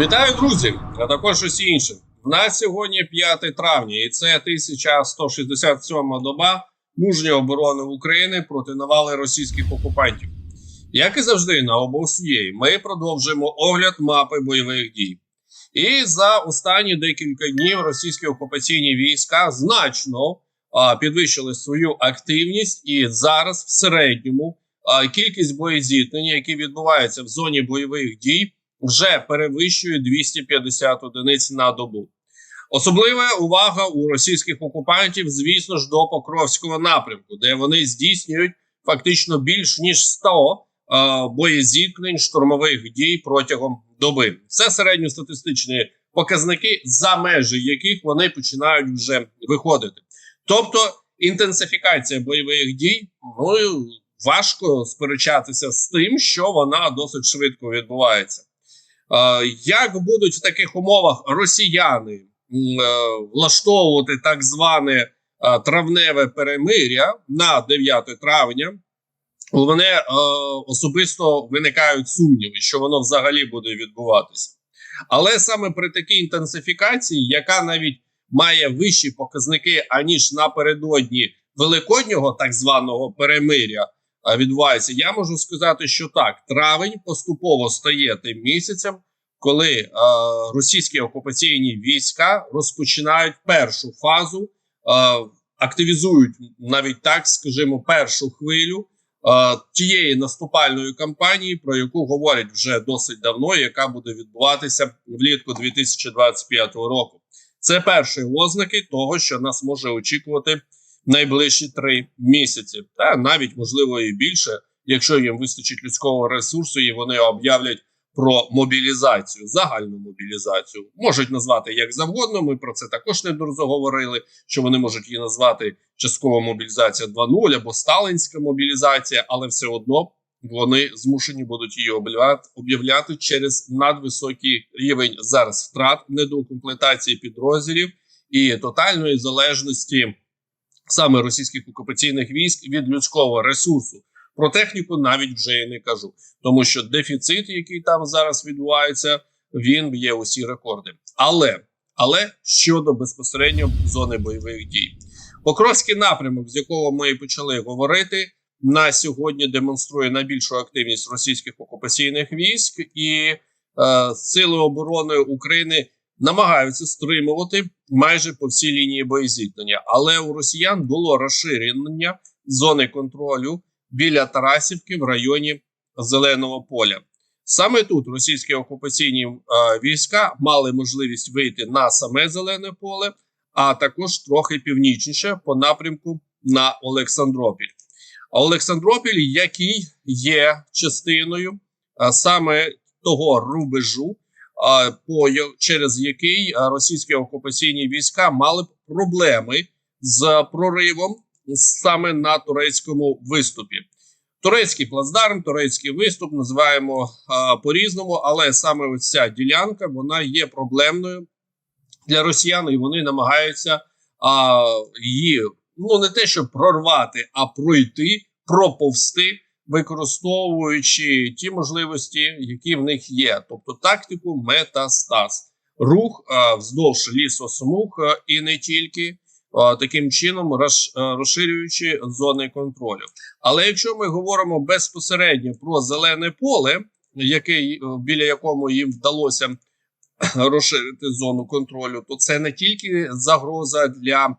Вітаю, друзі! А також усі інші. В нас сьогодні 5 травня, і це 1167 доба мужньої оборони України проти навали російських окупантів. Як і завжди, на обосує, ми продовжуємо огляд мапи бойових дій. І за останні декілька днів російські окупаційні війська значно а, підвищили свою активність, і зараз в середньому а, кількість боєзіткнень, які відбуваються в зоні бойових дій, вже перевищує 250 одиниць на добу. Особлива увага у російських окупантів, звісно ж, до Покровського напрямку, де вони здійснюють фактично більш ніж 100 е, боєзіткнень штурмових дій протягом доби. Це середньостатистичні показники, за межі яких вони починають вже виходити. Тобто інтенсифікація бойових дій, ну важко сперечатися з тим, що вона досить швидко відбувається. Е, Як будуть в таких умовах росіяни е, влаштовувати так зване е, травневе перемиря на 9 травня? Е, особисто виникають сумніви, що воно взагалі буде відбуватися. Але саме при такій інтенсифікації, яка навіть має вищі показники аніж напередодні великоднього так званого перемиря, відбувається. Я можу сказати, що так, травень поступово стає тим місяцем, коли е, російські окупаційні війська розпочинають першу фазу, е, активізують навіть так, скажімо, першу хвилю тієї наступальної кампанії, про яку говорять вже досить давно, яка буде відбуватися влітку 2025 року. Це перші ознаки того, що нас може очікувати найближчі три місяці, та навіть можливо і більше, якщо їм вистачить людського ресурсу, і вони об'являть про мобілізацію, загальну мобілізацію. Можуть назвати як завгодно. Ми про це також неодноразово говорили. Що вони можуть її назвати часткова мобілізація 2.0 або сталинська мобілізація, але все одно вони змушені будуть її об'являти через надвисокий рівень зараз втрат недоукомплектації підрозділів і тотальної залежності саме російських окупаційних військ від людського ресурсу. Про техніку навіть вже і не кажу, тому що дефіцит, який там зараз відбувається, він б'є усі рекорди. Але але щодо безпосередньо зони бойових дій, Покровський напрямок, з якого ми почали говорити, на сьогодні демонструє найбільшу активність російських окупаційних військ, і е, сили оборони України намагаються стримувати майже по всій лінії боєзіткнення. Але у росіян було розширення зони контролю біля Тарасівки в районі Зеленого поля. Саме тут російські окупаційні е, війська мали можливість вийти на саме зелене поле, а також трохи північніше по напрямку на Олександропіль. Олександропіль, який є частиною а, саме того рубежу, по через який російські окупаційні війська мали б проблеми з проривом саме на турецькому виступі. Турецький плацдарм, турецький виступ називаємо по-різному, але саме ось ця ділянка вона є проблемною для росіян, і вони намагаються а, її ну не те, щоб прорвати, а пройти, проповсти, використовуючи ті можливості, які в них є, тобто тактику метастаз, рух а, вздовж лісосмуг а, і не тільки. Таким чином роз, розширюючи зони контролю. Але якщо ми говоримо безпосередньо про зелене поле, який біля якому їм вдалося розширити зону контролю, то це не тільки загроза для е,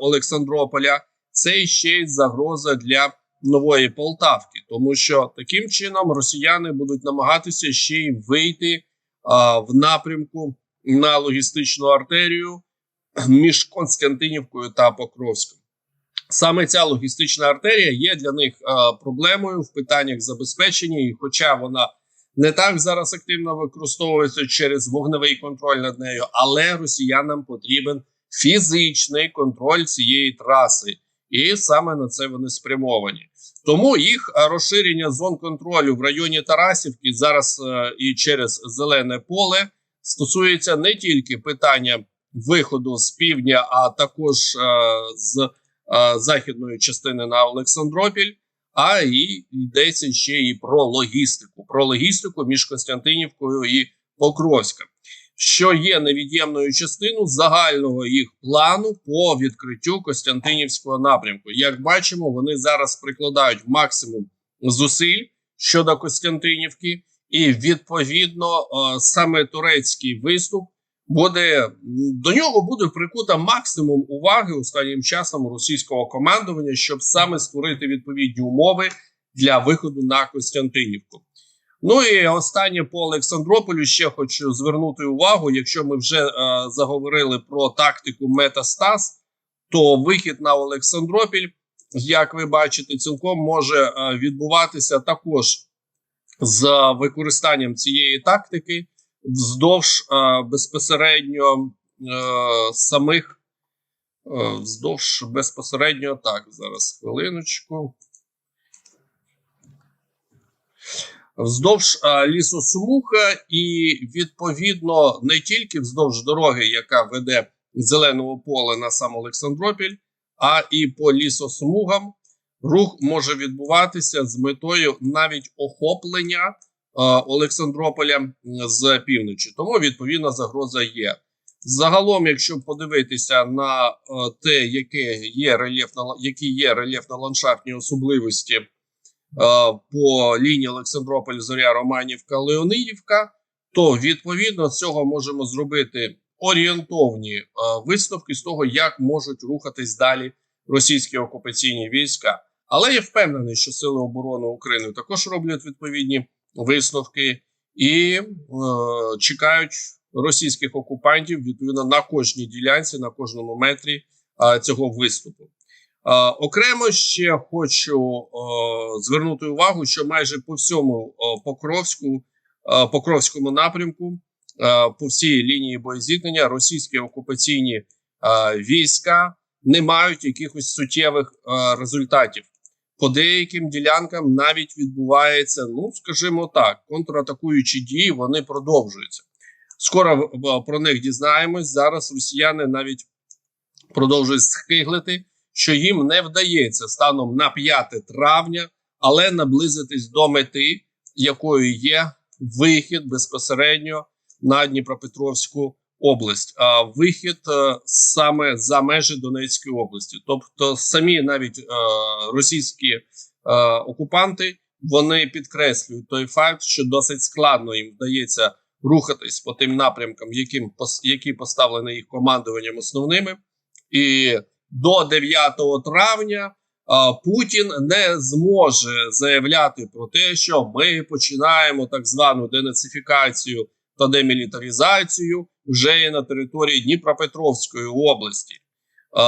Олександрополя, це ще й загроза для нової Полтавки, тому що таким чином росіяни будуть намагатися ще й вийти е, в напрямку на логістичну артерію між Константинівкою та Покровськом. Саме ця логістична артерія є для них е, проблемою в питаннях забезпечення, і хоча вона не так зараз активно використовується через вогневий контроль над нею, але росіянам потрібен фізичний контроль цієї траси, і саме на це вони спрямовані. Тому їх розширення зон контролю в районі Тарасівки зараз е, і через зелене поле стосується не тільки питання виходу з півдня, а також е, з е, західної частини на Олександропіль. А і йдеться ще і про логістику, про логістику між Константинівкою і Покровська, що є невід'ємною частиною загального їх плану по відкриттю Костянтинівського напрямку. Як бачимо, вони зараз прикладають максимум зусиль щодо Костянтинівки, і відповідно е, саме турецький виступ буде до нього буде прикута максимум уваги останнім часом російського командування, щоб саме створити відповідні умови для виходу на Костянтинівку. Ну і останнє по Олександрополю ще хочу звернути увагу. Якщо ми вже е, заговорили про тактику Метастас, то вихід на Олександропіль, як ви бачите, цілком може е, відбуватися також з використанням цієї тактики вздовж е, безпосередньо е, самих е, вздовж безпосередньо так. Зараз хвилиночку. Вздовж е, лісосмуха, і відповідно не тільки вздовж дороги, яка веде зеленого поля на сам Олександропіль, а і по лісосмугам рух може відбуватися з метою навіть охоплення е, Олександрополя з півночі. Тому відповідна загроза є. Загалом, якщо подивитися на е, те, яке є рельєфно, які є рельєфно-ландшафтні особливості е, по лінії Олександрополь, Зоря, Романівка, Леонидівка, то відповідно з цього можемо зробити орієнтовні е, висновки з того, як можуть рухатись далі російські окупаційні війська. Але я впевнений, що Сили оборони України також роблять відповідні висновки і е, чекають російських окупантів відповідно на кожній ділянці, на кожному метрі е, цього виступу. Е, окремо ще хочу е, звернути увагу, що майже по всьому е, Покровську, Покровському напрямку, по всій лінії боєзіткнення, російські окупаційні війська не мають якихось суттєвих результатів. По деяким ділянкам навіть відбувається, ну скажімо так, контратакуючі дії вони продовжуються. Скоро про них дізнаємось. Зараз росіяни навіть продовжують схиглити, що їм не вдається станом на 5 травня, але наблизитись до мети, якою є вихід безпосередньо на Дніпропетровську область, а вихід е, саме за межі Донецької області. Тобто, самі навіть е, російські е, окупанти вони підкреслюють той факт, що досить складно їм вдається рухатись по тим напрямкам, яким які поставлені їх командуванням основними, і до 9 травня. Путін не зможе заявляти про те, що ми починаємо так звану денацифікацію та демілітаризацію вже є на території Дніпропетровської області. Е,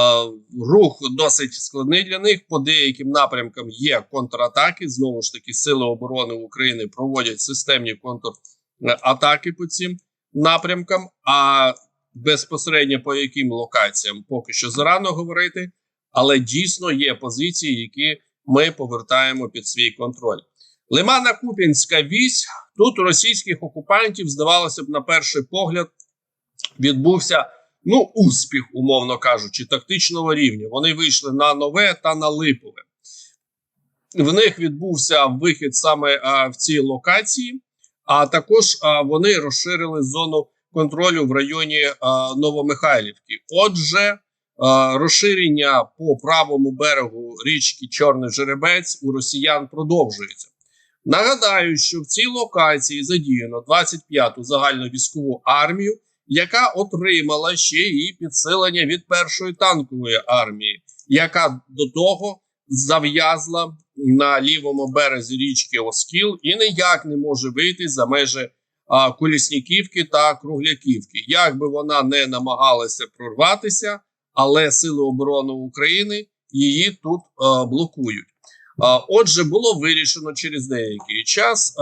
рух досить складний для них. По деяким напрямкам є контратаки. Знову ж таки, Сили оборони України проводять системні контратаки по цим напрямкам. А безпосередньо по яким локаціям поки що зарано говорити, але дійсно є позиції, які ми повертаємо під свій контроль. Лимана Купінська вісь тут у російських окупантів, здавалося б, на перший погляд, відбувся ну, успіх, умовно кажучи, тактичного рівня. Вони вийшли на нове та на липове. В них відбувся вихід саме а, в цій локації, а також а, вони розширили зону контролю в районі Новомихайлівки. Отже, розширення по правому берегу річки Чорний Жеребець у росіян продовжується. Нагадаю, що в цій локації задіяно 25-ту загальновійськову армію, яка отримала ще і підсилення від першої танкової армії, яка до того зав'язла на лівому березі річки Оскіл і ніяк не може вийти за межі Колісніківки та Кругляківки. Як би вона не намагалася прорватися, але Сили оборони України її тут блокують. Отже, було вирішено через деякий час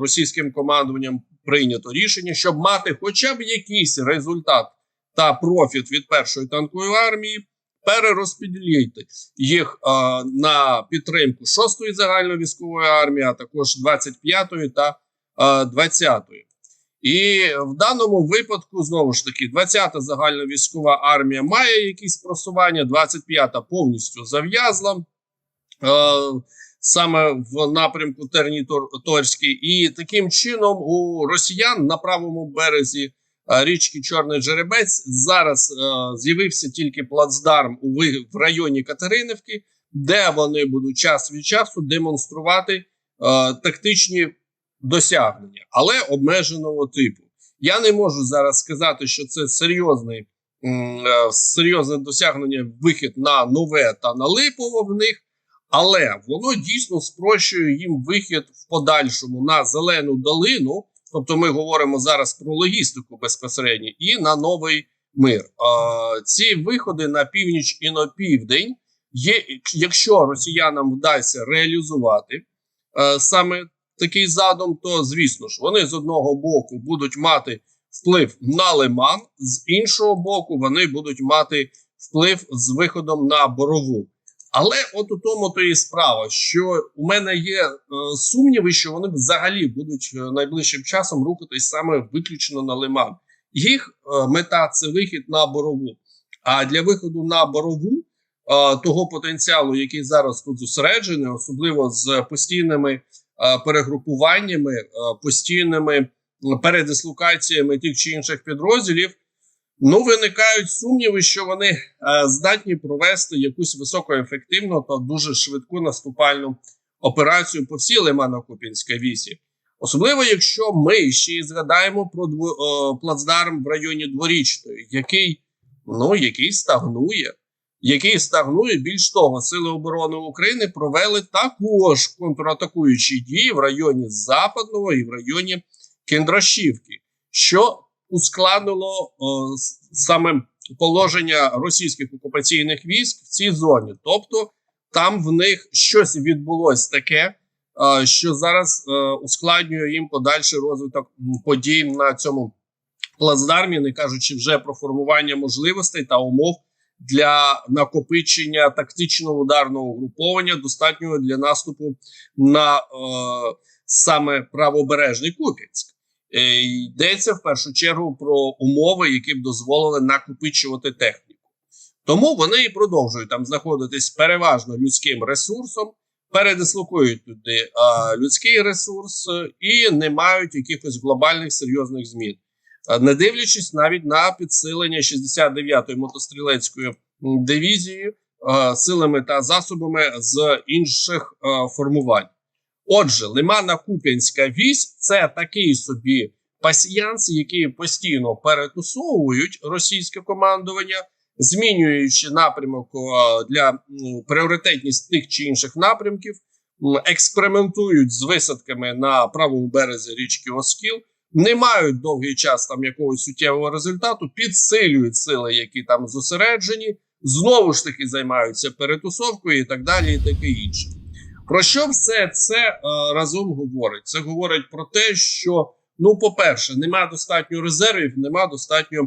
російським командуванням прийнято рішення, щоб мати хоча б якийсь результат та профіт від першої танкової армії, перерозподілити їх а, на підтримку 6-ї загальної військової армії, а також 25-ї та а, 20-ї. І в даному випадку знову ж таки 20-та загальна військова армія має якісь просування, 25-та повністю зав'язла. Е, саме в напрямку Терніторський. І таким чином у росіян на правому березі е, річки Чорний Жеребець зараз е, з'явився тільки плацдарм у в районі Катеринівки, де вони будуть час від часу демонструвати е, тактичні досягнення, але обмеженого типу. Я не можу зараз сказати, що це серйозний, е, серйозне досягнення вихід на нове та на липово в них, але воно дійсно спрощує їм вихід в подальшому на зелену долину. Тобто, ми говоримо зараз про логістику безпосередньо і на новий мир. Ці виходи на північ і на південь є, якщо росіянам вдасться реалізувати е, саме такий задум, то звісно ж вони з одного боку будуть мати вплив на Лиман, з іншого боку, вони будуть мати вплив з виходом на борову. Але от у тому то і справа, що у мене є е, сумніви, що вони взагалі будуть е, найближчим часом рухатись саме виключно на Лиман. Їх е, мета це вихід на борову. А для виходу на борову е, того потенціалу, який зараз тут зосереджений, особливо з постійними перегрупуваннями, е, постійними передислокаціями тих чи інших підрозділів, ну виникають сумніви, що вони е, здатні провести якусь високоефективну та дуже швидку наступальну операцію по всій Лимано-Купінській вісі. Особливо, якщо ми ще й згадаємо про е, плацдарм в районі Дворічної, який, ну, який стагнує, який стагнує. Більш того, Сили оборони України провели також контратакуючі дії в районі Западного і в районі Кіндрашівки, що ускладнило е, саме положення російських окупаційних військ в цій зоні. Тобто там в них щось відбулось таке, що зараз е, ускладнює їм подальший розвиток подій на цьому плацдармі, не кажучи вже про формування можливостей та умов для накопичення тактичного ударного угруповання, достатнього для наступу на е, саме правобережний Куп'янськ. Е, йдеться в першу чергу про умови, які б дозволили накопичувати техніку. Тому вони і продовжують там знаходитись переважно людським ресурсом, передислокують туди е, людський ресурс е, і не мають якихось глобальних серйозних змін. Е, Не дивлячись навіть на підсилення 69-ї мотострілецької дивізії е, силами та засобами з інших е, формувань. Отже, Лимана Куп'янська вісь це такий собі пасіянс, який постійно перетусовують російське командування, змінюючи напрямок для пріоритетність тих чи інших напрямків, експериментують з висадками на правому березі річки Оскіл, не мають довгий час там якогось суттєвого результату, підсилюють сили, які там зосереджені, знову ж таки займаються перетусовкою і так далі, і таке інше. Про що все це е, разом говорить? Це говорить про те, що ну, по-перше, нема достатньо резервів, нема достатньо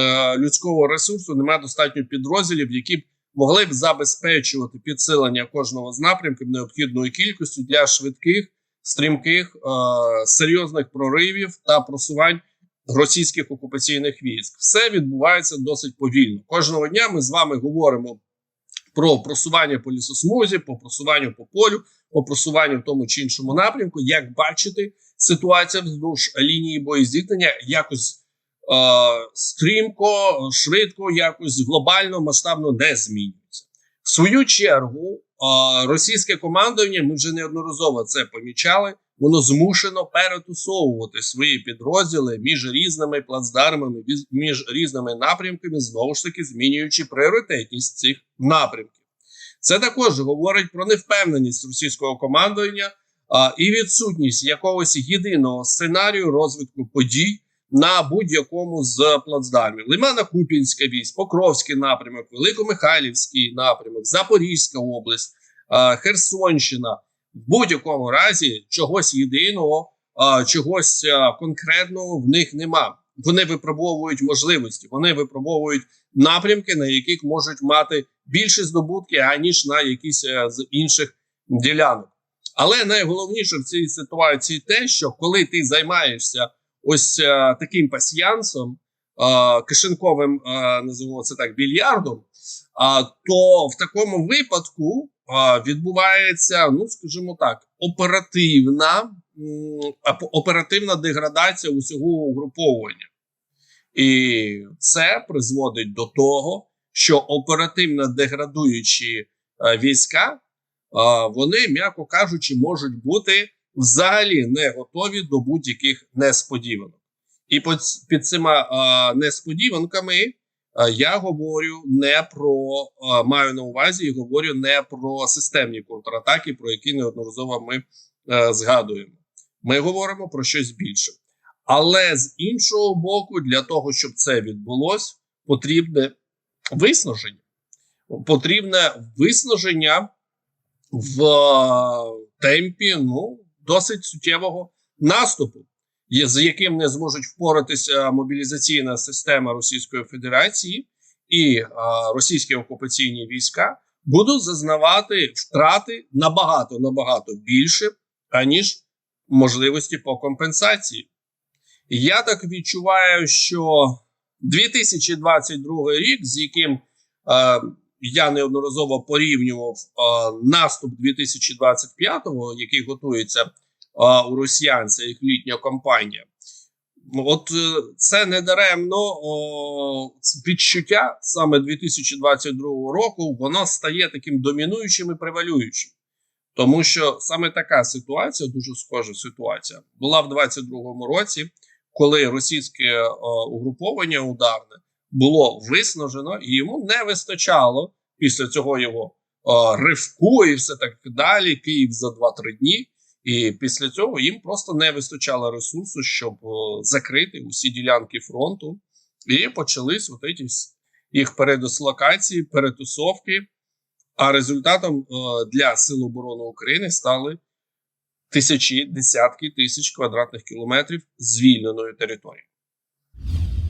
е, людського ресурсу, нема достатньо підрозділів, які б могли б забезпечувати підсилення кожного з напрямків необхідною кількістю для швидких, стрімких, е, серйозних проривів та просувань російських окупаційних військ. Все відбувається досить повільно. Кожного дня ми з вами говоримо про просування по лісосмузі, по просуванню по полю, по просуванню в тому чи іншому напрямку. Як бачите, ситуація вздовж лінії боєзіткнення якось е, стрімко, швидко, якось глобально, масштабно не змінюється. В свою чергу, російське командування, ми вже неодноразово це помічали. Воно змушено перетусовувати свої підрозділи між різними плацдармами, між різними напрямками, знову ж таки змінюючи пріоритетність цих напрямків. Це також говорить про невпевненість російського командування а, і відсутність якогось єдиного сценарію розвитку подій на будь-якому з плацдармів. Лимано-Купінська вісь, Покровський напрямок, Великомихайлівський напрямок, Запорізька область, Херсонщина. В будь-якому разі чогось єдиного, чогось конкретного в них нема. Вони випробовують можливості, вони випробовують напрямки, на яких можуть мати більше здобутки, аніж на якісь е, з інших ділянок. Але найголовніше в цій ситуації те, що коли ти займаєшся ось е, таким пасіянсом, е, кишеньковим, е, називаємо це так, більярдом, а, то в такому випадку а, відбувається, ну скажімо так, оперативна, оперативна деградація усього угруповування. І це призводить до того, що оперативно деградуючі війська, вони, м'яко кажучи, можуть бути взагалі не готові до будь-яких несподіванок. І під, цими е, несподіванками е, я говорю не про е, маю на увазі і говорю не про системні контратаки, про які неодноразово ми е, згадуємо. Ми говоримо про щось більше. Але з іншого боку, для того, щоб це відбулося, потрібне виснаження. Потрібне виснаження в темпі ну, досить суттєвого наступу, з яким не зможуть впоратися мобілізаційна система Російської Федерації і е, російські окупаційні війська будуть зазнавати втрати набагато набагато більше, аніж можливості по компенсації. Я так відчуваю, що 2022 рік, з яким е, я неодноразово порівнював е, наступ 2025-го, який готується е, у росіян, це їх літня кампанія. От е, це не даремно відчуття саме 2022 року, воно стає таким домінуючим і превалюючим. Тому що саме така ситуація, дуже схожа ситуація, була в 2022 році, коли російське е, угруповання ударне було виснажено, і йому не вистачало після цього його е, ривку і все так далі. Київ за 2-3 дні. І після цього їм просто не вистачало ресурсу, щоб е, закрити усі ділянки фронту, і почались от ці їх передислокації, перетусовки. А результатом е, для Сил оборони України стали тисячі, десятки тисяч квадратних кілометрів звільненої території.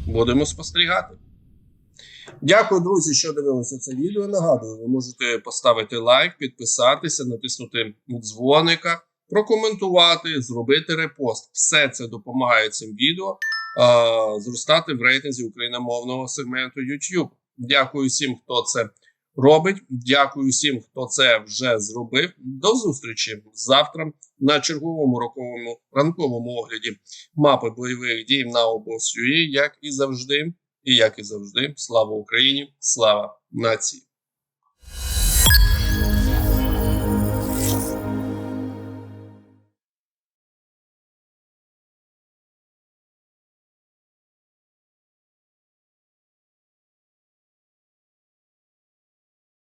Будемо спостерігати. Дякую, друзі, що дивилися це відео. Нагадую, ви можете поставити лайк, підписатися, натиснути дзвоника, прокоментувати, зробити репост. Все це допомагає цим відео е, зростати в рейтинзі україномовного сегменту YouTube. Дякую всім, хто це робить. Дякую всім, хто це вже зробив. До зустрічі завтра на черговому роковому ранковому огляді мапи бойових дій на обосює, як і завжди. І як і завжди, слава Україні, слава нації.